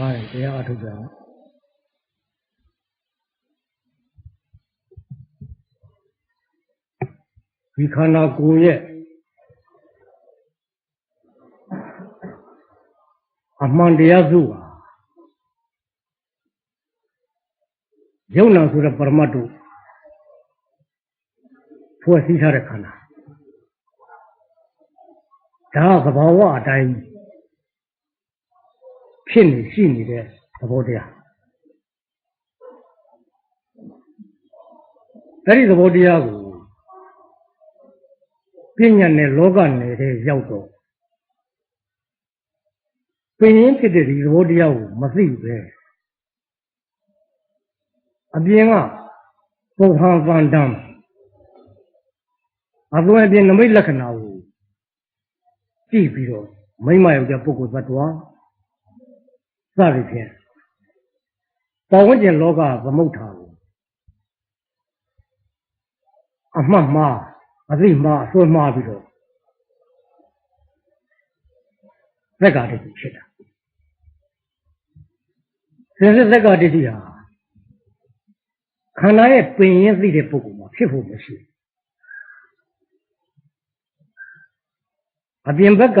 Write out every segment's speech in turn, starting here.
ပါတယ်တရားအထုတ်ကြအောင်ဒီခန္ဓာကိုယ်ရဲ့အမှန်တရားစုဟာယုံနာဆိုတဲ့ပရမတ်တို့ဖွဲ့စည်းထားတဲ့ခန္ဓာဒါကသဘာဝအတိုင်း ဖြစ်နေရှိနေတဲ့သဘောတရားအဲ့ဒီသဘောတရားကိုပညာနဲ့လောကနယ်တဲ့ရောက်တော့ပင်ရင်းဖြစ်တဲ့ဒီသဘောတရားကိုမသိပဲအပြင်ကပုံဟန်ပန်တံအသွင်အပြင်နမိတ်လက္ခဏာကိုကြည့်ပြီးတော့မိမ့်မယောက်ျားပုဂ္ဂိုလ်သတ္တဝါ စသည်ဖြင့်တော်ဝိဉ္ဇဉ်လောကသမုဋ္ဌာကိုအမှတ်မှားအသိမှားအစွဲမှားပြီးတော့သက္ကာတတိဖြစ်တာစင်စစ်သက္ကာတတိဟာခန္ဓာရဲ့ပင်ရင်းသိတဲ့ပုဂ္ဂိုလ်မှာဖြစ်ဖို့မရှိဘူးအပြင်ဘက်က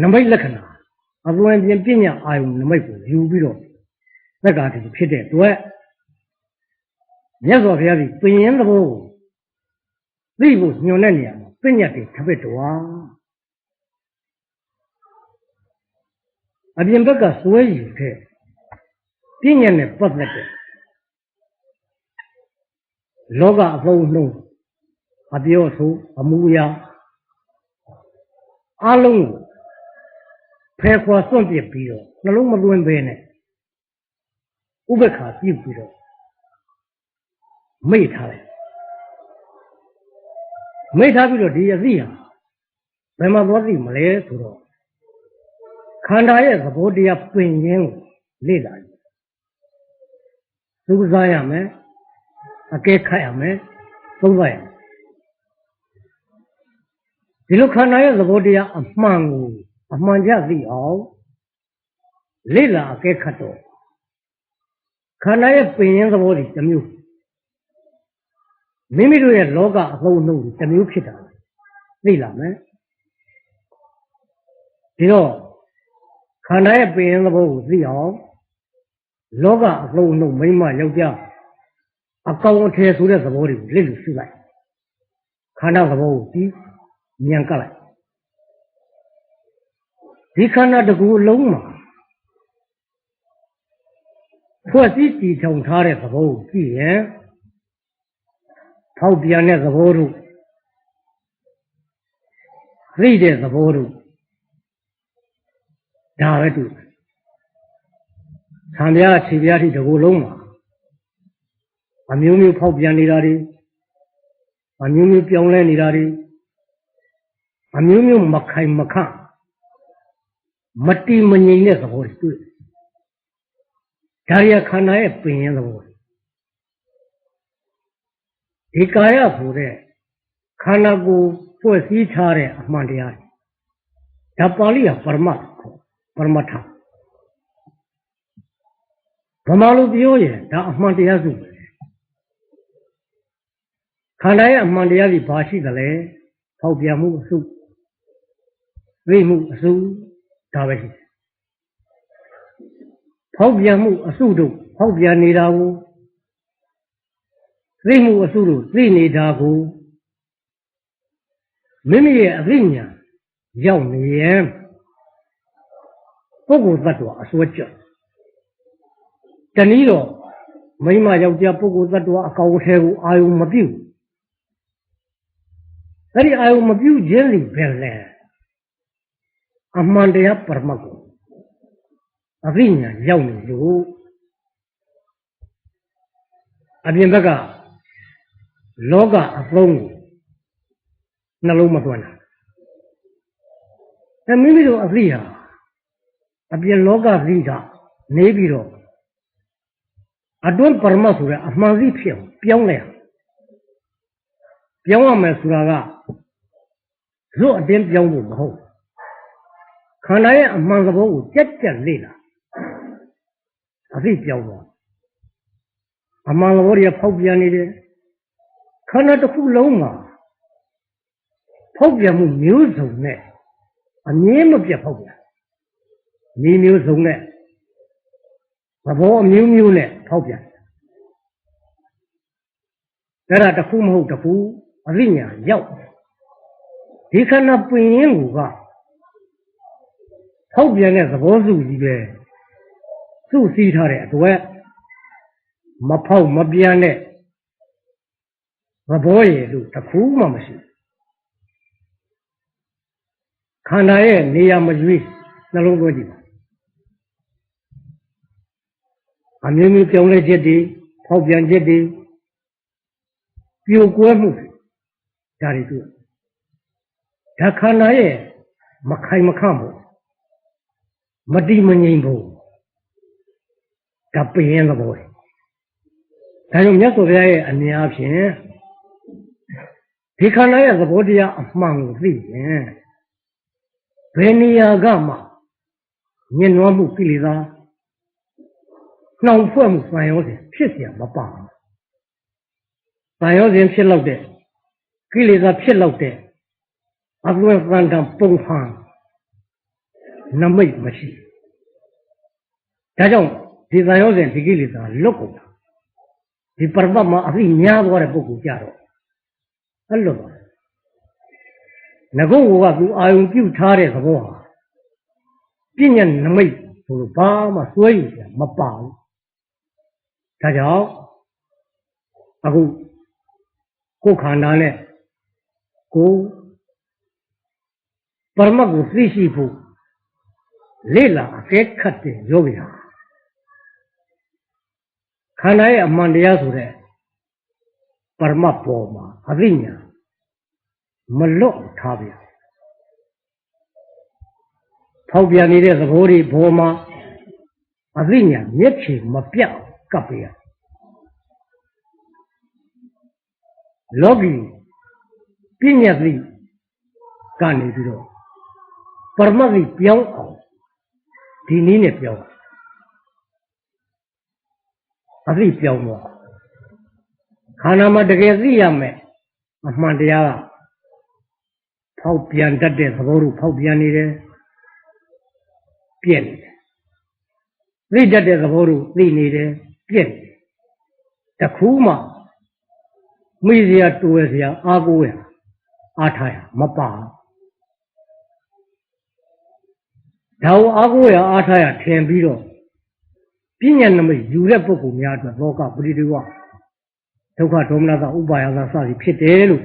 နမိတ်လက္ခဏာ အသွင်ပြင်ပညာအာယုံနမိတ်ကိုယူပြီးတော့သက္ကာတတိဖြစ်တဲ့အတွက်မြတ်စွာဘုရားကပင်ရင်းသဘောကိုသိဖို့ညွှန်တဲ့နေရာမှာပညာတွေထပ်ပစ်တော်အပြင်ဘက်ကစွဲယူတဲ့ပညာနဲ့ပတ်သက်တဲ့လောကအလုံးလုံးအပြောဆိုအမူအရာအလုံးကို ဖယ်ခွာစွန့်ပစ်ပြီးတော့နှလုံးမသွင်းဘဲနဲ့ဥပ္ပခါပြုပြီးတော့မိတ်ထားတယ်မိတ်ထားပြီးတော့ဒီအသိဟာဘယ်မှာသွားသိမလဲဆိုတော့ခန္ဓာရဲ့သဘောတရားပင်ရင်းကိုလေ့လာကြည့်စူးစမ်းရမယ်အကဲခတ်ရမယ်သုံးသပ်ရမယ်ဒီလိုခန္ဓာရဲ့သဘောတရားအမှန်ကို အမှန်ကြသိအောင်လေ့လာအကဲခတ်တော့ခန္ဓာရဲ့ပင်ရင်းသဘောတွေတစ်မျိုးမိမိတို့ရဲ့လောကအသုံးအနှုန်းတွေတစ်မျိုးဖြစ်တာသိလာမယ်ဒီတော့ခန္ဓာရဲ့ပင်ရင်းသဘောကိုသိအောင်လောကအသုံးအနှုန်းမိမယောက်ျားအကောင်အထည်ဆိုတဲ့သဘောတွေကိုလက်လူရှုလိုက်ခန္ဓာသဘောကိုကြည့်ဉာဏ်ကပ်လိုက် ဒီခန္ဓာတစ်ခုအလုံးမှာဖွဲ့စည်းတည်ထောင်ထားတဲ့သဘောကိုကြည့်ရင်ထောက်ပြန်တဲ့သဘောတို့သိတဲ့သဘောတို့ဒါပဲတူဆံပြားခြေပြားထိတစ်ခုလုံးမှာအမျိုးမျိုးဖောက်ပြန်နေတာတွေအမျိုးမျိုးပြောင်းလဲနေတာတွေအမျိုးမျိုးမခိုင်မခန့် မတိမငြိမ်တဲ့သဘောတွေတွေ့ဒါရီခန္ဓာရဲ့ပင်ရင်းသဘောဒီကာယဆိုတဲ့ခန္ဓာကိုယ်ဖွဲ့စည်းထားတဲ့အမှန်တရားဒါပါဠိကပရမတ်ပရမတ်ထဗမာလိုပြောရင်ဒါအမှန်တရားစုပဲခန္ဓာရဲ့အမှန်တရားကြီးဘာရှိသလဲဖောက်ပြန်မှုအစုသိမှုအစု ဒါပဲရှိတယ်ဖောက်ပြန်မှုအစုတို့ဖောက်ပြန်နေတာကိုသိမှုအစုတို့သိနေတာကိုမိမိရဲ့အသိဉာဏ်ရောက်နေရင်ပုဂ္ဂိုလ်သတ္တဝါအစွဲကြောက်တနည်းတော့မိမယောက်ျားပုဂ္ဂိုလ်သတ္တဝါအကောင်အထည်ကိုအာယုံမပြုတ်အဲ့ဒီအာယုံမပြုတ်ခြင်းလိပဲလေ အမှန်တရားပရမတ်ကိုအသိဉာဏ်ရောက်နေလို့အပြင်ဘက်ကလောကအသုံးကိုနှလုံးမသွင်းတာအဲမိမိတို့အသိဟာအပြင်လောကသိကနေပြီးတော့အတွင်းပရမတ်ဆိုတဲ့အမှန်သိဖြစ်အောင်ပြောင်းလဲပြောင်းရမယ်ဆိုတာကဇွတ်အတင်းပြောင်းဖို့မဟုတ် ခန္ဓာရဲ့အမှန်သဘောကိုကြက်ကြက်လေ့လာအသိပြောင်းသွားအမှန်သဘောတရားဖောက်ပြန်နေတယ်ခန္ဓာတစ်ခုလုံးမှာဖောက်ပြန်မှုမျိုးစုံနဲ့အမြဲမပြတ်ဖောက်ပြန်ဒီမျိုးစုံနဲ့သဘောအမျိုးမျိုးနဲ့ဖောက်ပြန်အဲ့ဒါတစ်ခုမဟုတ်တစ်ခုအသိဉာဏ်ရောက်ဒီခန္ဓာပင်ရင်က ဖောက်ပြန်တဲ့သဘောစုကြီးပဲစုစည်းထားတဲ့အတွက်မဖောက်မပြန်တဲ့သဘောရည်လို့တစ်ခုမှမရှိခန္ဓာရဲ့နေရာမရွေးနှလုံးသွင်းကြည့်ပါအမျိုးမျိုးပြောင်းလဲချက်တွေဖောက်ပြန်ချက်တွေပြိုကွဲမှုဒါတွေတွေ့ဒါခန္ဓာရဲ့မခိုင်မခန့်ဘူး မတိမငြိမ်ဘူးဒါပင်ရင်သဘောတွေဒါကြောင့်မြတ်စွာဘုရားရဲ့အမြင်အဖြစ်ဒီခန္ဓာရဲ့သဘောတရားအမှန်ကိုသိရင်ဘယ်နေရာကမှညှဉ်းနှွမ်းမှုကိလေသာနှောင်ဖွဲ့မှုဆံရောစဉ်ဖြစ်เสียမပါဘူးဆံရောစဉ်ဖြစ်လောက်တဲ့ကိလေသာဖြစ်လောက်တဲ့အကွယ်သံတံပုံဖန် နမိတ်မရှိဒါကြောင့်ဒီသံရောစဉ်ဒီကိလေသာလွတ်ကုန်တာဒီပရမတ်မှာအသိများသွားတဲ့ပုဂ္ဂိုလ်ကြတော့အဲ့လိုပါငကုတ်ကသူအာယုံပြုတ်ထားတဲ့သဘောဟာပြဉ္ညာနမိတ်ဆိုလို့ဘာမှစွဲယူစရာမပါဘူးဒါကြောင့်အခုကိုယ်ခန္ဓာနဲ့ကိုယ်ပရမတ်ကိုသိရှိဖို့ လေ့လာအကဲခတ်တဲ့ယောဂီဟာခန္ဓာရဲ့အမှန်တရားဆိုတဲ့ပရမတ်ပေါ်မှာအသိဉာဏ်မလွတ်ထားပြန်ဖောက်ပြန်နေတဲ့သဘောတွေဘောမှာအသိဉာဏ်မျက်ခြေမပြတ်ကပ်ပြရလောကီပြဉ္ညာသိကနေပြီးတော့ပရမတ်သိပြောင်းအောင် ဒီနည်းနဲ့ပြောင်းအသိပြောင်းတော့ခန္ဓာမှာတကယ်သိရမယ်အမှန်တရားကဖောက်ပြန်တတ်တဲ့သဘောတို့ဖောက်ပြန်နေတယ်ပြည့်နေတယ်သိတတ်တဲ့သဘောတို့သိနေတယ်ပြည့်နေတယ်တခုမှမိစရာတူရစရာအာကိုရအားထားရမပါ ဒါကိုအာကိုရအားထားရထင်ပြီးတော့ပြဉ္ညာနမိတ်ယူတဲ့ပုဂ္ဂိုလ်များအတွက်လောကပရိဒီဝဒုက္ခဒေါမနသဥပါယသစသည်ဖြစ်တယ်လို့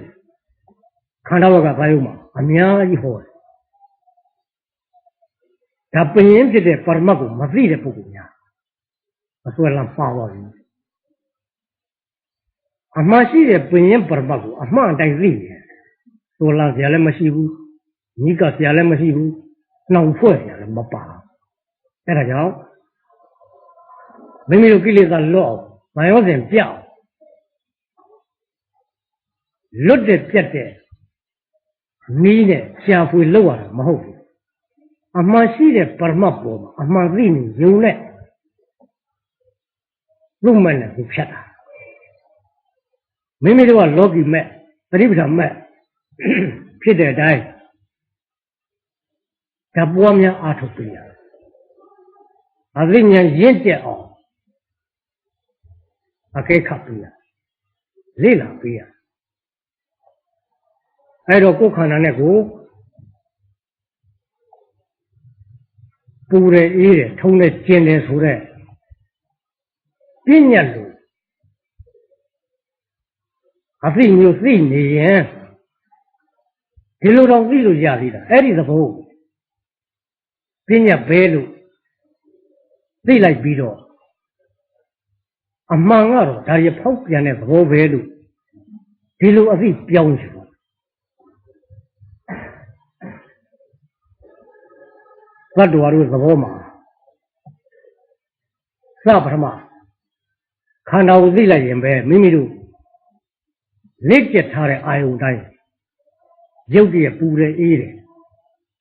ခန္ဓာဘကဘာယုံမှာအများကြီးဟောတယ်ဒါပင်ရင်ဖြစ်တဲ့ပရမတ်ကိုမသိတဲ့ပုဂ္ဂိုလ်များအစွဲလမ်းပါပါပြီအမှန်ရှိတဲ့ပင်ရင်ပရမတ်ကိုအမှန်အတိုင်းသိတယ်ဆိုလာစရာလည်းမရှိဘူးညီကစရာလည်းမရှိဘူး နှောင်ဖွဲ့စရာလည်းမပါအဲဒါကြောင့်မိမိတို့ကိလေသာလွတ်အောင်မယောစဉ်ပြောက်လွတ်တဲ့ပြတ်တဲ့နီးနဲ့ရှာဖွေလောက်ရတာမဟုတ်ဘူးအမှန်ရှိတဲ့ပရမတ်ပေါ်မှာအမှန်သိနေယုံနဲ့လူမဲ့နဲ့သူဖြတ်တာမိမိတို့ကလောကီမဲ့ပရိပဒမဲ့ဖြစ်တဲ့အတိုင်း ဓာပွားများအားထုတ်ပြရအသိဉာဏ်ရင့်ကျက်အောင်အကဲခတ်ပြရလေ့လာပြရအဲ့တော့ကိုယ်ခန္ဓာနဲ့ကိုပူတယ်အေးတယ်ထုံတယ်ကျင်တယ်ဆိုတဲ့ပြညတ်လို့အသိမျိုးသိနေရင်ဒီလိုတော့သိလို့ရသေးတာအဲ့ဒီသဘော ပြညတ်ပဲလို့သိလိုက်ပြီးတော့အမှန်ကတော့ဒါရဖောက်ပြန်တဲ့သဘောပဲလို့ဒီလိုအသိပြောင်းယူသတ္တဝါတို့သဘောမှာစပထမခန္ဓာကိုသိလိုက်ရင်ပဲမိမိတို့လက်ကျက်ထားတဲ့အာယုန်တိုင်းရုပ်တည်းပူတယ်အေးတယ်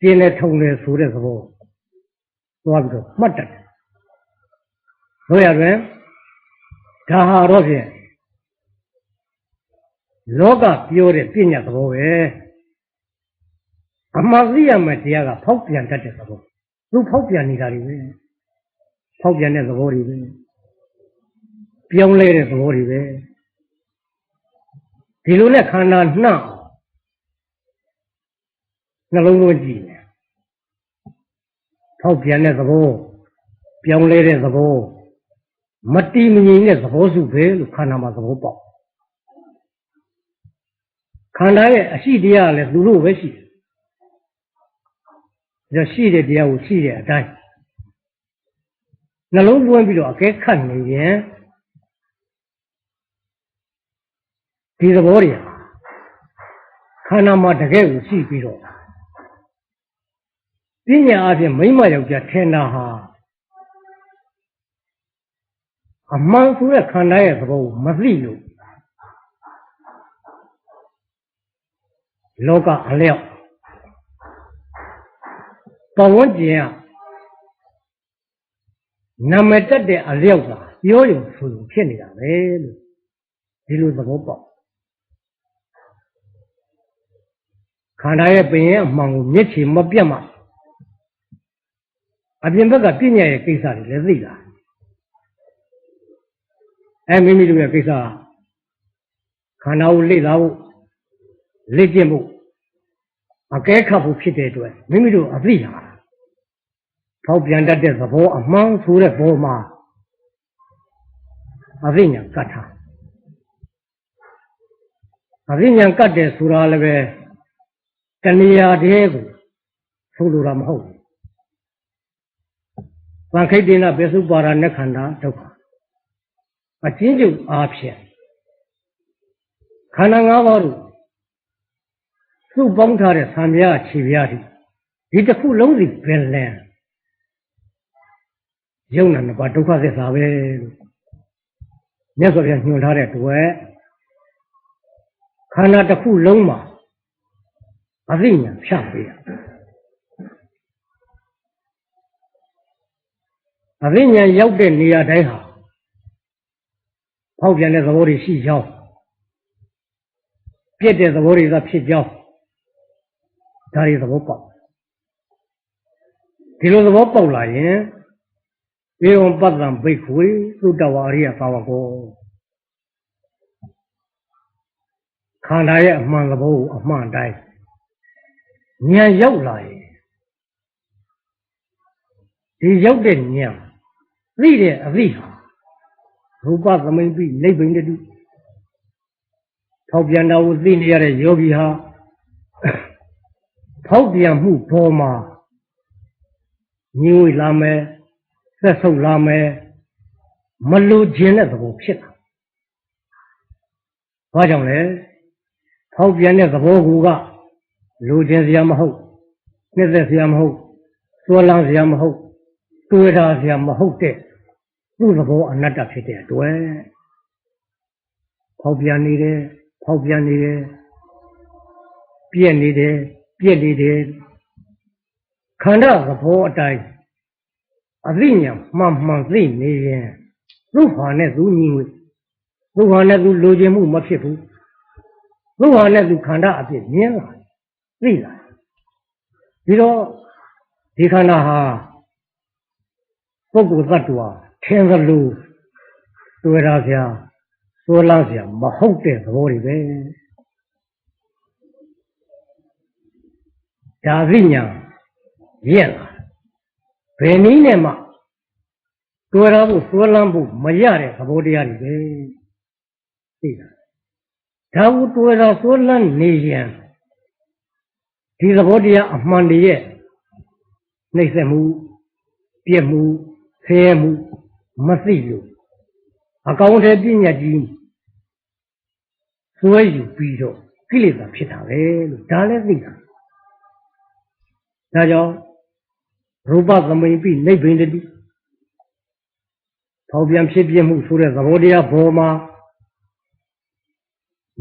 ပြင်းတယ်ထုံတယ်ဆိုတဲ့သဘော သွားပြီးတော့မှတ်တတ်တယ်တို့ရတွင်ဒါဟာတော့ဖြင့်လောကပြောတဲ့ပြညာသဘောပဲအမှန်သိရမယ့်တရားကဖောက်ပြန်တတ်တဲ့သဘောသူဖောက်ပြန်နေတာတွေပဲဖောက်ပြန်တဲ့သဘောတွေပဲပြောင်းလဲတဲ့သဘောတွေပဲဒီလိုနဲ့ခန္ဓာနှံ့အောင်နှလုံးသွင်းကြည့် တယ်ဖောက်ပြန်တဲ့သဘောပြောင်းလဲတဲ့သဘောမတီးမငြိမ်တဲ့သဘောစုပဲလို့ခန္ဓာမှာသဘောပေါက်ခန္ဓာရဲ့အရှိတရားကလည်းသူတို့ပဲရှိတယ်ဒါရှိတဲ့တရားကိုရှိတဲ့အတိုင်းနှလုံးသွင်းပြီးတော့အကဲခတ်နေရင်ဒီသဘောတွေဟာခန္ဓာမှာတကယ်ကိုရှိပြီးတော့ ပညာအပြင်မိမယောက်ျားထင်တာဟာအမှန်ဆိုတဲ့ခန္ဓာရဲ့သဘောကိုမသိလို့လောကအလျောက်ပဝန်းကျင်ကနာမည်တက်တဲ့အလျောက်ကပြောရုံဆိုရုံဖြစ်နေတာပဲလို့ဒီလိုသဘောပေါက်ခန္ဓာရဲ့ပင်ရဲ့အမှန်ကိုမျက်ခြေမပြတ်မှ အပြင်ဘက်ကပြညာရဲ့ကိစ္စတွေလည်းသိတာအဲမိမိတို့ရဲ့ကိစ္စခန္ဓာကိုလေ့လာဖို့လေ့ကျင့်ဖို့အကဲခတ်ဖို့ဖြစ်တဲ့အတွက်မိမိတို့အသိဟာဖောက်ပြန်တတ်တဲ့သဘောအမှန်ဆိုတဲ့ဘောမှာအသိဉာဏ်ကတ်ထားအသိဉာဏ်ကတ်တယ်ဆိုတာလည်းပဲတဏှာတည်းကိုဆိုလိုတာမဟုတ်ဘူး။ ဗံခိတ်တေနဘေစုပါရနခန္ဓာဒုက္ခအချင်းချုပ်အားဖြင့်ခန္ဓာ၅ပါးတို့စုပေါင်းထားတဲ့သံဃာခြေပြားတွေဒီတစ်ခုလုံးစီပင်လင်ယုံနာနှစ်ပါးဒုက္ခသစ္စာပဲလို့မြတ်စွာဘုရားညွှန်ထားတဲ့တွေ့ခန္ဓာတစ်ခုလုံးမှာအသိဉာဏ်ဖြတ်ပေးရ အသိဉာဏ်ရောက်တဲ့နေရာတိုင်းဟာဖောက်ပြန်တဲ့သဘောတွေရှိကြောင်းပြည့်တဲ့သဘောတွေကဖြစ်ကြောင်းဒါတွေသဘောပေါက်ဒီလိုသဘောပေါက်လာရင်ဧဝံပတ္တံဘိက္ခွေသုတ္တဝါရိယသာဝကောခန္ဓာရဲ့အမှန်သဘောကိုအမှန်တိုင်းဉာဏ်ရောက်လာရင်ဒီရောက်တဲ့ဉာဏ် သိတဲ့အသိဟာရူပသမိန်ပိနိဗ္ဗိန္ဒတုထောက်ပြန်တော်ကိုသိနေရတဲ့ယောဂီဟာထောက်ပြန်မှုပေါ်မှာညှိုးလာမယ်ဆက်ဆုပ်လာမယ်မလိုခြင်းတဲ့သဘောဖြစ်တာဘာကြောင့်လဲထောက်ပြန်တဲ့သဘောကူကလိုခြင်းစရာမဟုတ်နှစ်သက်စရာမဟုတ်သွလန်းစရာမဟုတ်တွေးထားစရာမဟုတ်တဲ့ သူ့သဘောအနတ္တဖြစ်တဲ့အတွက်ဖောက်ပြန်နေတယ်ဖောက်ပြန်နေတယ်ပြည့်နေတယ်ပြည့်နေတယ်ခန္ဓာသဘောအတိုင်းအသိဉာဏ်မှန်မှန်သိနေရင်သူ့ဟာနဲ့သူညီငွေသူ့ဟာနဲ့သူလိုချင်မှုမဖြစ်ဘူးသူ့ဟာနဲ့သူခန္ဓာအဖြစ်မြင်လာသိလာဒီတော့ဒီခန္ဓာဟာပုဂ္ဂိုလ်သတ္တဝါ ထင်သလိုတွေ့ရစရာဆိုလာစရာမဟုတ်တဲ့သဘောတွေပဲဒါသိညာရက်လာဘယ်နည်းနဲ့မှတွေ့ရဖို့ဆွဲလန်းဖို့မရတဲ့သဘောတရားတွေပဲသိလားဒါကိုတွေ့ရဆွဲလန်းနေရင်ဒီသဘောတရားအမှန်တည်းရဲ့နှိမ့်ဆက်မှုပြည့်မှုဆဲမှု မသိလို့အကောင်းတဲ့ပညာကြီးစွဲယူပြီးတော့ကိလေသာဖြစ်တာပဲလို့ဒါလည်းသိတာဒါကြောင့်ရူပသမိန်ပိနိဗ္ဗိန္ဒတိထောက်ပြန်ဖြစ်ပြမှုဆိုတဲ့သဘောတရားဘောမှာ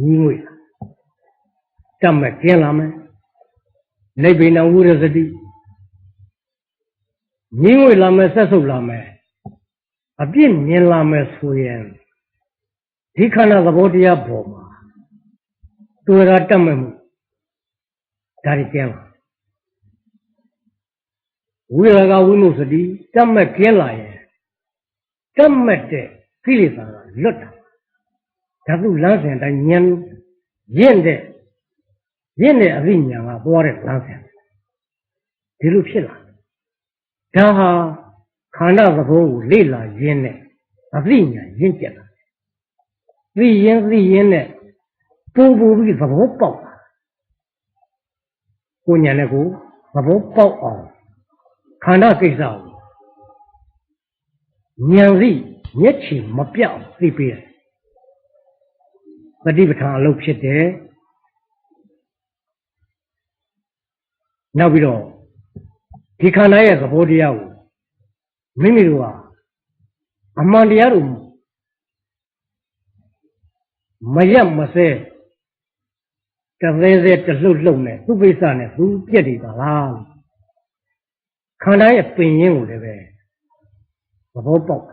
ညီငွေတတ်မဲ့ကျင်းလာမယ်နိဗ္ဗိဏဝုရစတိညီငွေလာမယ်ဆက်ဆုပ်လာမယ် အပြစ်မြင်လာမယ်ဆိုရင်ဒီခန္ဓာသဘောတရားပေါ်မှာတွေ့တာတတ်မဲ့မှုဒါတွေကျင်းလာဝိရကဝိနုစတိတတ်မဲ့ကျင်းလာရင်တတ်မဲ့တဲ့ကိလေသာကလွတ်တာဓာတုလမ်းစဉ်အတိုင်းဉာဏ်ရင့်တဲ့ရင့်တဲ့အသိဉာဏ်ကပေါ်တဲ့လမ်းစဉ်ဒီလိုဖြစ်လာဒါဟာ ခန္ဓာသဘောကိုလေ့လာရင်းနဲ့အသိဉာဏ်ရင့်ကျက်လာသိရင်သိရင်နဲ့ပူပူပြီးသဘောပေါက်လာကိုဉာဏ်နဲ့ကိုသဘောပေါက်အောင်ခန္ဓာကိစ္စကိုဉာဏ်သိမျက်ခြေမပြောက်သိပေးတယ်ပฏิပဋ္ဌာန်အလုပ်ဖြစ်တယ်နောက်ပြီးတော့ဒီခန္ဓာရဲ့သဘောတရားကို မိမိတို့ကအမှန်တရားတို့မရက်မစဲတသေးသေးတလှုပ်လှုပ်နဲ့သူ့ပိဿနဲ့သူပြက်နေပါလားခန္ဓာရဲ့ပင်ရင်းကိုလည်းပဲသဘောပေါက်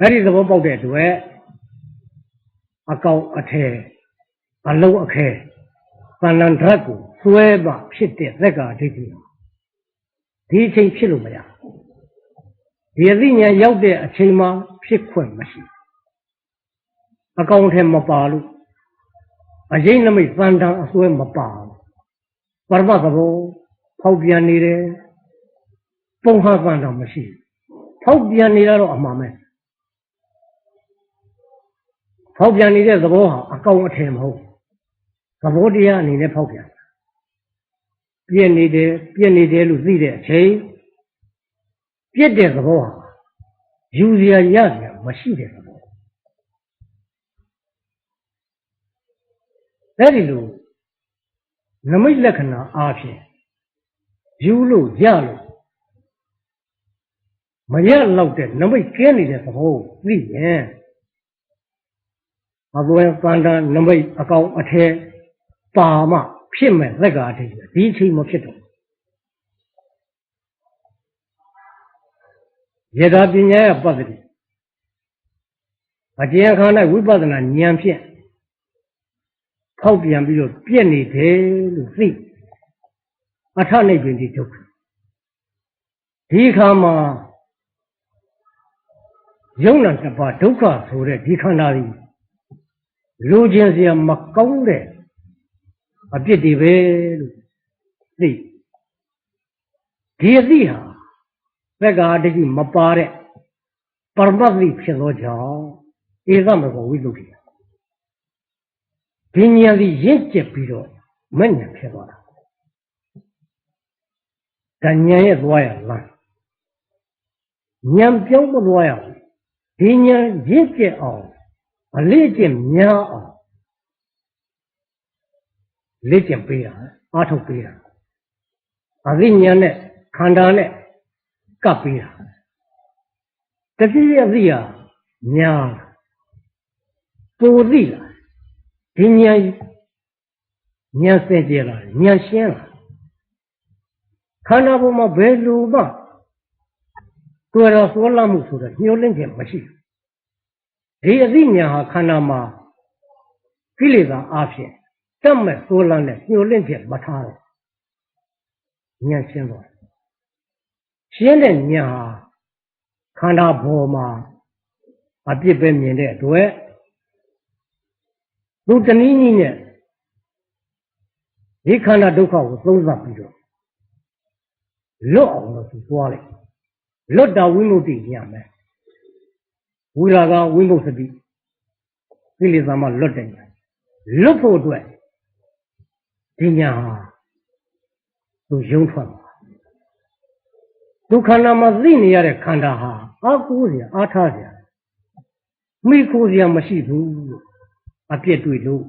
အဲ့ဒီသဘောပေါက်တဲ့အတွက်အကောင်အထည်အလုံးအခဲသန္တန်ဓာတ်ကိုစွဲပါဖြစ်တဲ့သက္ကာဒိဋ္ဌိ ဒီအချိန်ဖြစ်လို့မရဒီအသိဉာဏ်ရောက်တဲ့အချိန်မှာဖြစ်ခွင့်မရှိအကောင်ထဲမပါလို့အရင်နမိတ်သန္တန်အစွဲမပါပရမတ်သဘောဖောက်ပြန်နေတယ်ပုံဟာသန္တန်မရှိဖောက်ပြန်နေတာတော့အမှန်ပဲဖောက်ပြန်နေတဲ့သဘောဟာအကောင်အထည်မဟုတ်သဘောတရားအနေနဲ့ဖောက်ပြန် ပြည့်နေတယ်ပြည့်နေတယ်လို့သိတဲ့အချိန်ပြည့်တဲ့သဘောဟာယူစရာရစရာမရှိတဲ့သဘောအဲ့ဒီလိုနမိတ်လက္ခဏာအားဖြင့်ယူလို့ရလို့မရလောက်တဲ့နမိတ်ကျင်းနေတဲ့သဘောကိုသိရင်အသွဲပန္ဒနမိတ်အကောင်အထည်ပါမှ ဖြစ်မဲ့သက်ကားတိဒီအချိန်မဖြစ်တော့ယထာပညာရဲ့ပတ္တိအတရားခန္ဓာဝိပဿနာဉာဏ်ဖြင့်ဖောက်ပြန်ပြီးတော့ပြည့်နေတယ်လို့သိအထနိဗ္ဗာန်ဒီဒုက္ခဒီခါမှာယုံနာတစ်ပါးဒုက္ခဆိုတဲ့ဒီခန္ဓာကြီးလူချင်းစရာမကောင်းတဲ့ အပြစ်တွေပဲလို့သိဒီအသိဟာသက္ကာတတိမပါတဲ့ပရမတ်သိဖြစ်သောကြောင့်ဧသမဘောဝိသုဒ္ဓိဒီဉာဏ်စီရင့်ကျက်ပြီးတော့မဉဏ်ဖြစ်သွားတာဒါဉာဏ်ရဲ့သွားရလားဉာဏ်ပြောင်းမသွားရဘူးဒီဉာဏ်ရင့်ကျက်အောင်အလေးကျင့်များအောင် လေ့ကျင့်ပေးတာအားထုတ်ပေးတာအသိဉာဏ်နဲ့ခန္ဓာနဲ့ကပ်ပေးတာတတိယအသိဟာများပူသိလားဒီဉာဏ်ဉာဏ်စင်ကြယ်လာဉာဏ်ရှင်းလာခန္ဓာပေါ်မှာဘယ်လိုမှတွေ့တော်သွလာမှုဆိုတော့ညှို့လင့်ခြင်းမရှိဘူးဒီအသိဉာဏ်ဟာခန္ဓာမှာကိလေသာအဖြစ် တတ်မဲ့သိုးလန်းနဲ့ညှို့လင့်ချက်မထားတော့ဉာဏ်ရှင်းသွားရှင်းတဲ့ဉာဏ်ဟာခန္ဓာဘောမှာအပြစ်ပဲမြင်တဲ့အတွက်သူတနည်းနည်းနဲ့ဒီခန္ဓာဒုက္ခကိုသုံးသပ်ပြီးတော့လွတ်အောင်လို့သူသွားလိုက်လွတ်တာဝိမု ക്തി ညမယ်ဝိရာဂဝိမု ക്തി ကိလေသာမှလွတ်တဲ့ညာလွတ်ဖို့အတွက် ဒီညာဟာသူယုံထွက်မှာဒုက္ခနာမှာသိနေရတဲ့ခန္ဓာဟာအာကိုးစရာအားထားစရာမိကိုးစရာမရှိဘူးအပြစ်တွေ့လို့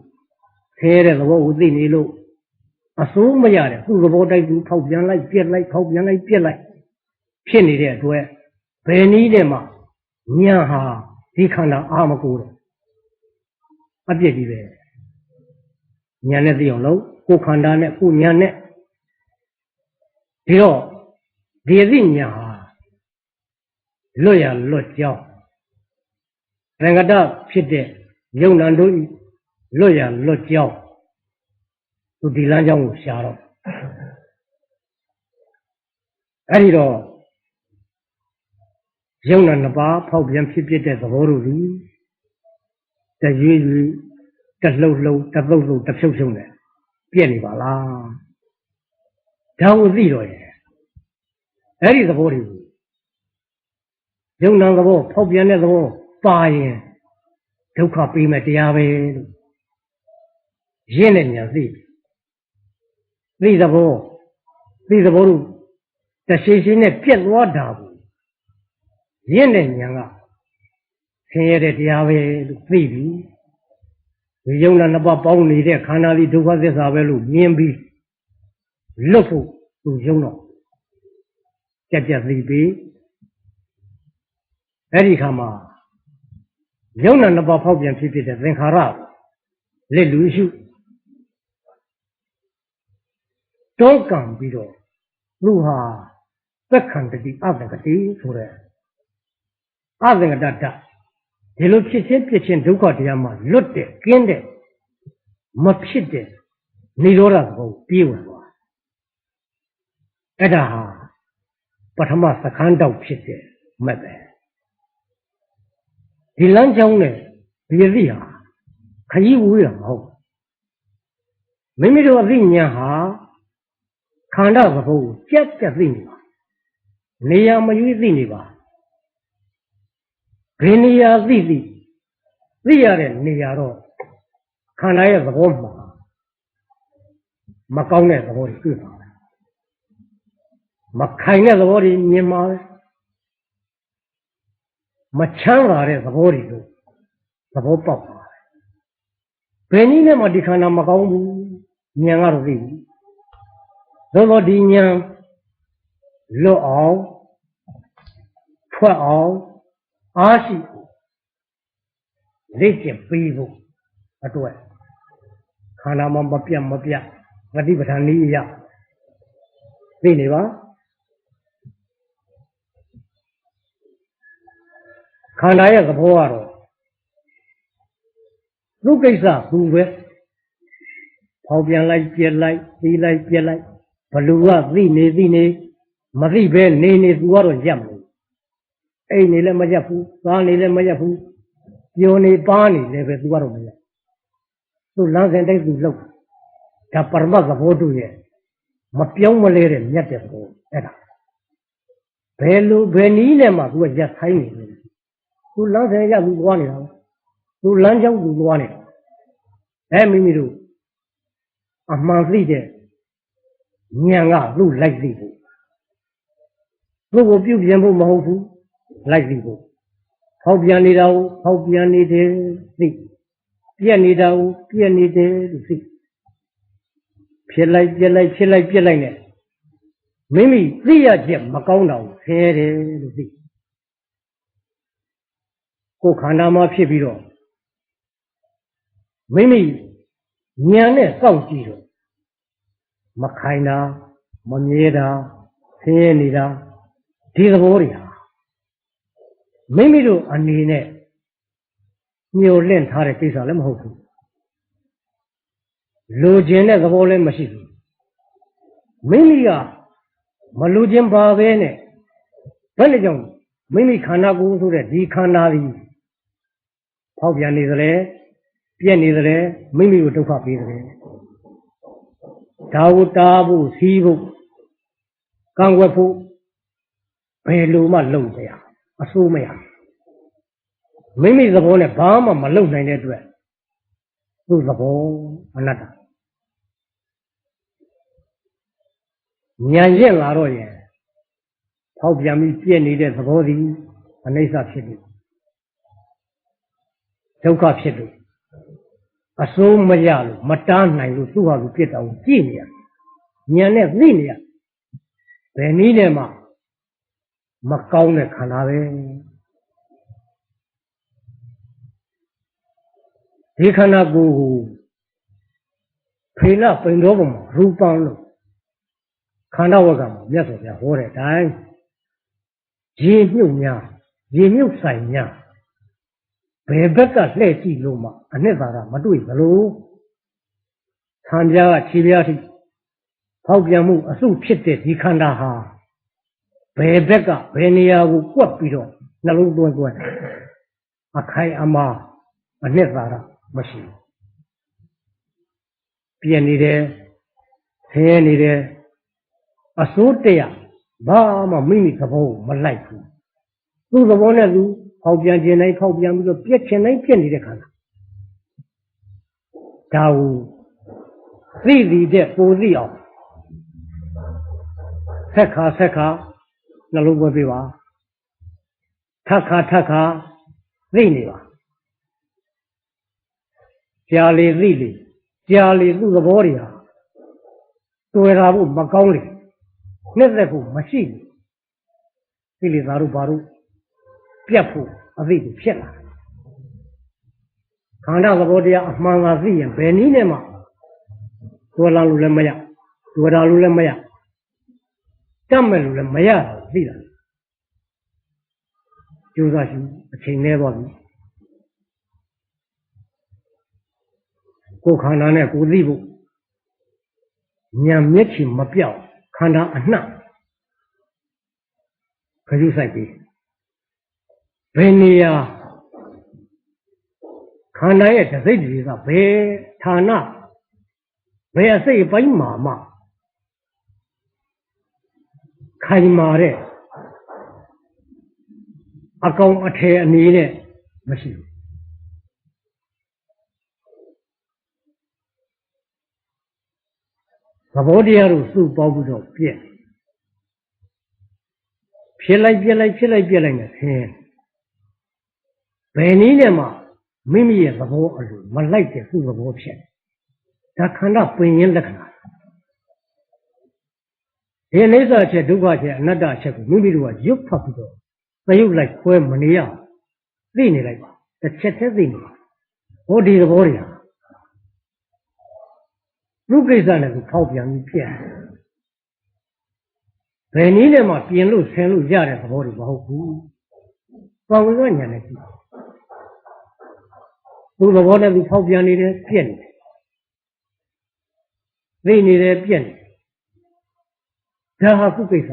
ဆဲတဲ့သဘောကိုသိနေလို့အစိုးမရတဲ့သူ့သဘောတိုက်သူဖောက်ပြန်လိုက်ပြက်လိုက်ဖောက်ပြန်လိုက်ပြက်လိုက်ဖြစ်နေတဲ့အတွက်ဘယ်နည်းနဲ့မှညာဟာဒီခန္ဓာအာမကိုးတော့အပြစ်ကြီးပဲညာနဲ့သိအောင်လို့ ကိုယ်ခန္ဓာနဲ့ကိုယ်ညာနဲ့ဒီတော့ဒီအသိညာဟာလွတ်ရလွတ်ကြောင်းသင်္ကတဖြစ်တဲ့ယုံနံတို့ဤလွတ်ရလွတ်ကြောင်းသူဒီလမ်းကြောင်းကိုရှာတော့အဲ့ဒီတော့ယုံနံနှစ်ပါးဖောက်ပြန်ဖြစ်ဖြစ်တဲ့သဘောတို့သည်တရွေ့ရွေ့တလှုပ်လှုပ်တသုတ်သုတ်တဖြုတ်ဖြုတ်နဲ့ ပြည့်နေပါလားဒါကိုသိတော့ရဲ့အဲ့ဒီသဘောတွေကိုယုံနံသဘောဖောက်ပြန်တဲ့သဘောပါရင်ဒုက္ခပေးမဲ့တရားပဲလို့ရင်းနဲ့ညာသိသိသဘောသိသဘောတို့တရှိရှိနဲ့ပြက်သွားတာဘူးရင်းနဲ့ညာကဆင်းရဲတဲ့တရားပဲလို့သိပြီ ဒီယုံနာနှစ်ပါးပေါင်းနေတဲ့ခန္ဓာဒီဒုက္ခသစ္စာပဲလို့မြင်ပြီးလွတ်ဖို့သူယုံတော့ကြက်ကြက်သိပြီအဲ့ဒီခါမှာယုံနာနှစ်ပါးဖောက်ပြန်ဖြစ်ဖြစ်တဲ့သင်္ခါရလက်လူရှုတောကံပြီးတော့သူဟာသက်ခံတတိအသင်္ကတိဆိုတဲ့အသင်္ကတတ ဒီလိုဖြစ်ချင်းဖြစ်ချင်းဒုက္ခတရားမှာလွတ်တဲ့ကင်းတဲ့မဖြစ်တဲ့និရောဓဘုံပြေးဝင်သွားအဲ့ဒါဟာပထမစခန်းတောက်ဖြစ်တဲ့မက်ပဲဒီလမ်းကြောင်းနဲ့ဒီအသိဟာခကြီးဝေးရမဟုတ်မိမိတို့အသိဉာဏ်ဟာခန္ဓာသဘောကိုကြက်ကြက်သိနေပါနေရာမရွေးသိနေပါ ဘယ်နေရာသိသိသိရတဲ့နေရာတော့ခန္ဓာရဲ့သဘောမှာမကောင်းတဲ့သဘောတွေတွေ့ပါမယ်မခိုင်တဲ့သဘောတွေမြင်ပါပဲမချမ်းသာတဲ့သဘောတွေလို့သဘောပေါက်ပါတယ်ဘယ်နည်းနဲ့မှဒီခန္ဓာမကောင်းဘူးဉာဏ်ကတော့သိပြီသို့သောဒီဉာဏ်လွတ်အောင်ထွက်အောင် အားရှိလေ့ကျင့်ပြီးဖို့အတွက်ခန္ဓာမှာမပြတ်မပြတ်ပฏิပဌာန်နည်းအရသိနေပါခန္ဓာရဲ့သဘောကတော့သူ့ကိစ္စသူပဲဖောက်ပြန်လိုက်ပြက်လိုက်သိလိုက်ပြက်လိုက်ဘလူကသိနေသိနေမသိပဲနေနေသူကတော့ရပ်မလို့ အိမ်နေလည်းမရပ်ဘူးသွားနေလည်းမရပ်ဘူးပျော်နေပါနေလည်းပဲသူကတော့မရပ်သူလမ်းစဉ်တိုင်းသူလောက်ဒါပရမတ်သဘောတူရဲ့မပြောင်းမလဲတဲ့မြတ်တဲ့သဘောအဲ့ဒါဘယ်လိုဘယ်နည်းနဲ့မှသူကရပ်ဆိုင်နေတယ်သူလမ်းစဉ်ရသူသွားနေတာသူလမ်းကြောင်းသူသွားနေတာအဲမိမိတို့အမှန်သိတဲ့ဉာဏ်ကသူ့လိုက်သိဖို့သူ့ကိုပြုပြင်ဖို့မဟုတ်ဘူး လိုက်သိဖို့ဖောက်ပြန်နေတာကိုဖောက်ပြန်နေတယ်သိပြက်နေတာကိုပြက်နေတယ်လို့သိဖြစ်လိုက်ပြက်လိုက်ဖြစ်လိုက်ပြက်လိုက်နဲ့မိမိသိရချက်မကောင်းတာကိုဆဲတယ်လို့သိကိုယ်ခန္ဓာမှာဖြစ်ပြီးတော့မိမိဉာဏ်နဲ့စောင့်ကြည့်တော့မခိုင်တာမမြဲတာဆင်းရဲနေတာဒီသဘောတွေဟာ မိမိတို့အနေနဲ့ညှို့လင့်ထားတဲ့ကိစ္စလည်းမဟုတ်ဘူးလိုချင်တဲ့သဘောလည်းမရှိဘူးမိမိကမလိုချင်ပါပဲနဲ့ဘယ်နဲ့ကြောင့်မိမိခန္ဓာကိုယ်ဆိုတဲ့ဒီခန္ဓာကြီးဖောက်ပြန်နေသလဲပြက်နေသလဲမိမိကိုဒုက္ခပေးသလဲဒါဝတာဖို့စီးဖို့ကံွက်ဖို့ဘယ်လိုမှလုပ်မရ အဆိုးမရမိမိသဘောနဲ့ဘာမှမလုပ်နိုင်တဲ့အတွက်သူ့သဘောအနတ္တဉာဏ်ရင့်လာတော့ရင်ဖောက်ပြန်ပြီးပြည့်နေတဲ့သဘောသည်အနိစ္စဖြစ်လို့ဒုက္ခဖြစ်လို့အစိုးမရလို့မတားနိုင်လို့သူ့ဟာသူပြစ်တာကိုကြည့်နေရဉာဏ်နဲ့သိနေရဘယ်နည်းနဲ့မှ မကောင်းတဲ့ခန္ဓာပဲဒီခန္ဓာကိုယ်ကိုဖေလပိန်တော်ပုံမှာရူပံလို့ခန္ဓာဝကမှာမြတ်စွာဘုရားဟောတဲ့အတိုင်းရေမြုပ်များရေမြုပ်ဆိုင်냐ဘယ်ဘက်ကလှည့်ကြည့်လို့မှအနှစ်သာရမတွေ့သလိုခံပြားကခြေပြားထိဖောက်ပြန်မှုအစုဖြစ်တဲ့ဒီခန္ဓာဟာ ဘယ်ဘက်ကဘယ်နေရာကိုကွက်ပြီးတော့နှလုံးသွင်းသွင်းအခိုင်အမာအနှစ်သာရမရှိဘူးပြည့်နေတယ်ဆဲနေတယ်အစိုးတရားဘာမှမိမိသဘောကိုမလိုက်ဘူးသူ့သဘောနဲ့သူဖောက်ပြန်ခြင်းတိုင်းဖောက်ပြန်ပြီးတော့ပြက်ခြင်းတိုင်းပြက်နေတဲ့ခန္ဓာဒါကိုသိသိတဲ့ပိုသိအောင်ဆက်ခါဆက်ခါ နှလုံးသွင်းပေးပါထက်ခါထက်ခါသိနေပါကြာလေသိလေကြာလေသူ့သဘောတွေဟာတွေ့တာဖို့မကောင်းလေနှစ်သက်ဖို့မရှိဘူးသိလေသာတို့ဘာတို့ပြတ်ဖို့အသိကိုဖြစ်လာခန္ဓာသဘောတရားအမှန်ကသိရင်ဘယ်နည်းနဲ့မှတွေ့လာလို့လည်းမရတွေ့တာလို့လည်းမရတတ်မယ်လို့လည်းမရတာ သိတာကြိုးစားရှိအချိန်နဲ့သွားပြီကိုယ်ခန္ဓာနဲ့ကိုယ်သိဖို့ဉာဏ်မျက်ခြေမပြောက်ခန္ဓာအနှံ့ခရုစိုက်ပြီးဘယ်နေရာခန္ဓာရဲ့တစိတ်တွေကဘယ်ဌာနဘယ်အစိတ်အပိုင်းမှာမှ ခိုင်မာတဲ့အကောင်အထည်အနေနဲ့မရှိဘူးသဘောတရားတို့စုပေါင်းပြီးတော့ပြည့်ဖြစ်လိုက်ပြက်လိုက်ဖြစ်လိုက်ပြက်လိုက်နဲ့ဆင်းဘယ်နည်းနဲ့မှမိမိရဲ့သဘောအလိုမလိုက်တဲ့သူ့သဘောဖြစ်ဒါခန္ဓာပင်ရင်းလက္ခဏာ ဒီအိဋ္ဌချက်ဒုက္ခချက်အနတ္တချက်ကိုမိမိတို့ကရုပ်ဖတ်ပြီးတော့သရုပ်လိုက်ခွဲမနေရသိနေလိုက်ပါတစ်ချက်တည်းသိနေပါဟောဒီသဘောတွေဟာလူကိစ္စနဲ့ကိုဖောက်ပြန်ပြီးပြက်ဘယ်နည်းနဲ့မှပြင်လို့ဆင်လို့ရတဲ့သဘောတွေမဟုတ်ဘူး။ပါဝင်ကညာနဲ့ကြည့်။သူ့သဘောနဲ့သူဖောက်ပြန်နေတယ်ပြက်နေတယ်။သိနေတယ်ပြက်နေတယ်။ ဒါဟာခုကိစ္စ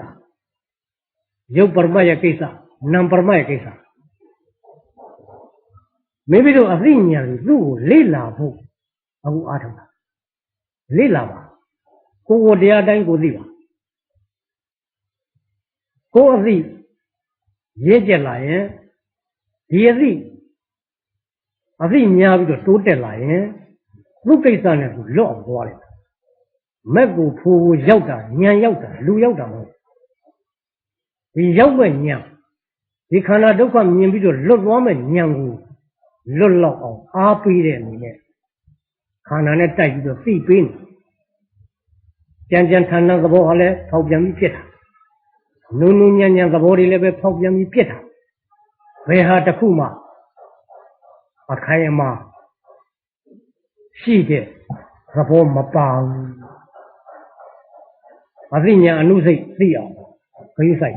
။ရုပ်ပရမတ်ရဲ့ကိစ္စနာမ်ပရမတ်ရဲ့ကိစ္စ။မိမိတို့အသိဉာဏ်ကိုသူ့ကိုလေ့လာဖို့အခုအားထုတ်တာ။လေ့လာပါ။ကိုယ်ကိုတရားတိုင်းကိုသိပါကိုယ်အသိရင့်ကျက်လာရင်ဒီအသိအသိများပြီးတော့တိုးတက်လာရင်သူ့ကိစ္စနဲ့သူလော့အောင်သွားတယ် မက်ကိုဖိုးကိုရောက်တာညံရောက်တာလူရောက်တာမဟုတ်ဒီရောက်မဲ့ညံဒီခန္ဓာဒုက္ခမြင်ပြီးတော့လွတ်သွားမဲ့ညံကိုလွတ်လောက်အောင်အားပေးတဲ့အနေနဲ့ခန္ဓာနဲ့တိုက်ပြီးတော့သိပေးနေကြံကြံဌာနသဘောဟာလည်းထောက်ပြန်ပြီးဖြစ်တာနုံနုံညံ့ညံ့သဘောတွေလည်းပဲဖောက်ပြန်ပြီးပြစ်တာဘယ်ဟာတစ်ခုမှအခိုင်အမာရှိတဲ့သဘောမပါဘူး အသိဉာဏ်အနုစိတ်သိအောင်ခရီးဆိုင်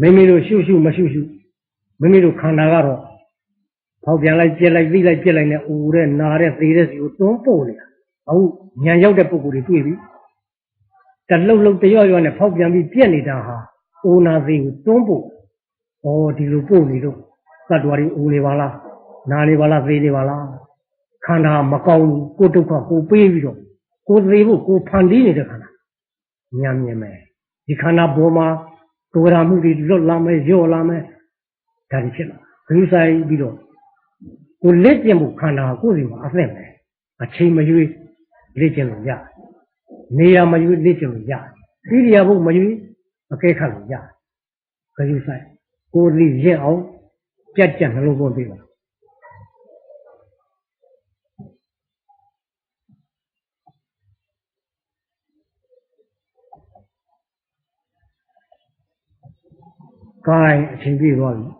မိမိတို့ရှုရှုမရှုရှုမိမိတို့ခန္ဓာကတော့ဖောက်ပြန်လိုက်ပြက်လိုက်သိလိုက်ပြက်လိုက်နဲ့အိုတဲ့နာတဲ့သေတဲ့စီကိုတွန်းပို့နေတာအခုညံရောက်တဲ့ပုံကိုယ်တွေတွေ့ပြီတလှုပ်လှုပ်တရော့ရော့နဲ့ဖောက်ပြန်ပြီးပြက်နေတာဟာအိုနာသေးကိုတွန်းပို့ဩဒီလိုပို့နေတော့ သတ္တဝါတွေအိုနေပါလားနာနေပါလားသေနေပါလားခန္ဓာမကောင်းဘူးကိုဒုက္ခကိုပေးပြီးတော့ကိုသေဖို့ကိုဖန်တီးနေတဲ့ခန္ဓာညံမြင်မယ်ဒီခန္ဓာပေါ်မှာဒုရမှုတွေလွတ်လာမယ်ရော့လာမယ်ဒါတွေဖြစ်လာဂရုစိုက်ပြီးတော့ကိုလက်ကျင်မှုခန္ဓာကိုယ်စီမှာအသင့်ပဲအချိန်မရွေးလက်ကျင်လို့ရနေရာမရွေးလက်ကျင်လို့ရဣရိယာပုမရွေးအကဲခတ်လို့ရခရုဆိုင်ကိုယ်စီရက်အောင် ကြက်ကြက်နှလုံးသွင်းပေးပါကိုင်းအချိန်ပြည့်သွားပြီ